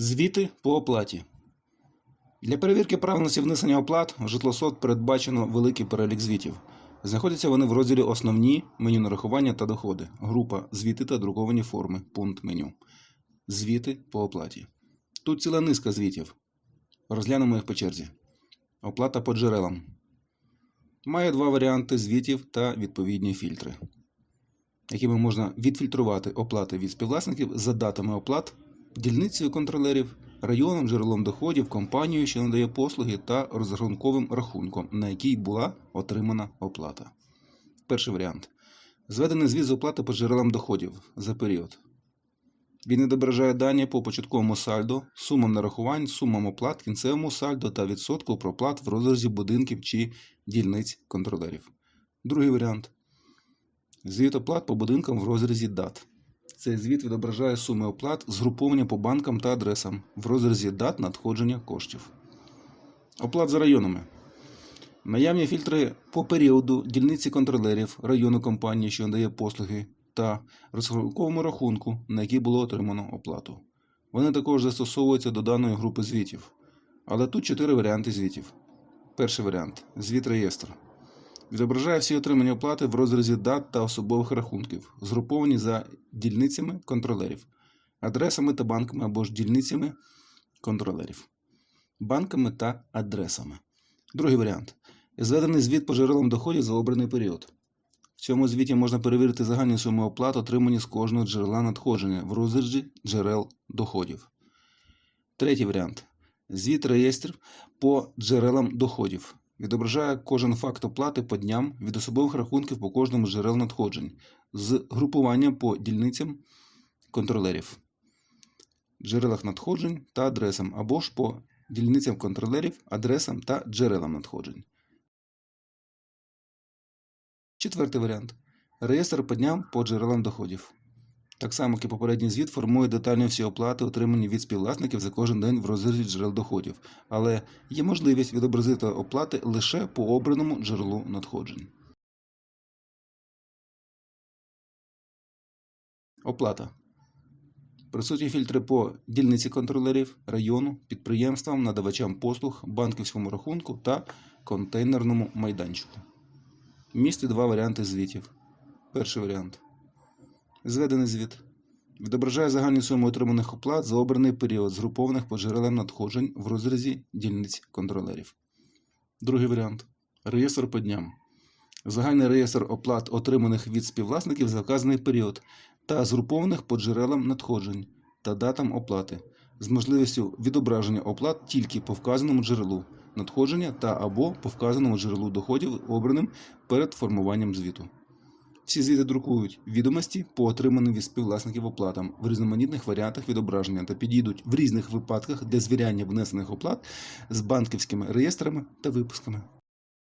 Звіти по оплаті. Для перевірки правильності внесення оплат в житлосод передбачено великий перелік звітів. Знаходяться вони в розділі Основні, меню нарахування та доходи, група Звіти та друковані форми, пункт меню. Звіти по оплаті. Тут ціла низка звітів. Розглянемо їх по черзі. Оплата по джерелам. Має два варіанти звітів та відповідні фільтри, якими можна відфільтрувати оплати від співвласників за датами оплат, дільницею контролерів, районом, джерелом доходів, компанією, що надає послуги, та розрахунковим рахунком, на який була отримана оплата. Перший варіант. Зведений звіт оплати по джерелам доходів за період. Він відображає дані по початковому сальдо, сумам нарахувань, сумам оплат, кінцевому сальдо та відсотку проплат в розрізі будинків чи дільниць контролерів. Другий варіант. Звіт оплат по будинкам в розрізі дат. Цей звіт відображає суми оплат, згруповані по банкам та адресам в розрізі дат надходження коштів. Оплат за районами. Наявні фільтри по періоду дільниці контролерів району компанії, що надає послуги, та розрахунковому рахунку, на який було отримано оплату. Вони також застосовуються до даної групи звітів. Але тут чотири варіанти звітів. Перший варіант звіт реєстр. Відображає всі отримані оплати в розрізі дат та особових рахунків, згруповані за дільницями контролерів, адресами та банками або ж дільницями контролерів, банками та адресами. Другий варіант. Зведений звіт по джерелам доходів за обраний період. В цьому звіті можна перевірити загальні суми оплат, отримані з кожного джерела надходження в розрізі джерел доходів. Третій варіант. Звіт реєстр по джерелам доходів. Відображає кожен факт оплати по дням від особових рахунків по кожному з джерел надходжень з групуванням по дільницям контролерів, джерелах надходжень та адресам або ж по дільницям контролерів, адресам та джерелам надходжень. Четвертий варіант. Реєстр по дням по джерелам доходів. Так само, як і попередній звіт, формує детально всі оплати, отримані від співвласників за кожен день в розрізі джерел доходів, але є можливість відобразити оплати лише по обраному джерелу надходжень. Оплата. Присутні фільтри по дільниці контролерів, району, підприємствам, надавачам послуг, банківському рахунку та контейнерному майданчику. Містить два варіанти звітів. Перший варіант. Зведений звіт. Відображає загальні суми отриманих оплат за обраний період, згрупованих по джерелам надходжень в розрізі дільниць контролерів. Другий варіант. Реєстр по дням. Загальний реєстр оплат, отриманих від співвласників за вказаний період та згрупованих по джерелам надходжень та датам оплати з можливістю відображення оплат тільки по вказаному джерелу надходження та або по вказаному джерелу доходів, обраним перед формуванням звіту. Всі звіти друкують відомості по отриманим від співвласників оплатам в різноманітних варіантах відображення та підійдуть в різних випадках для звіряння внесених оплат з банківськими реєстрами та випусками.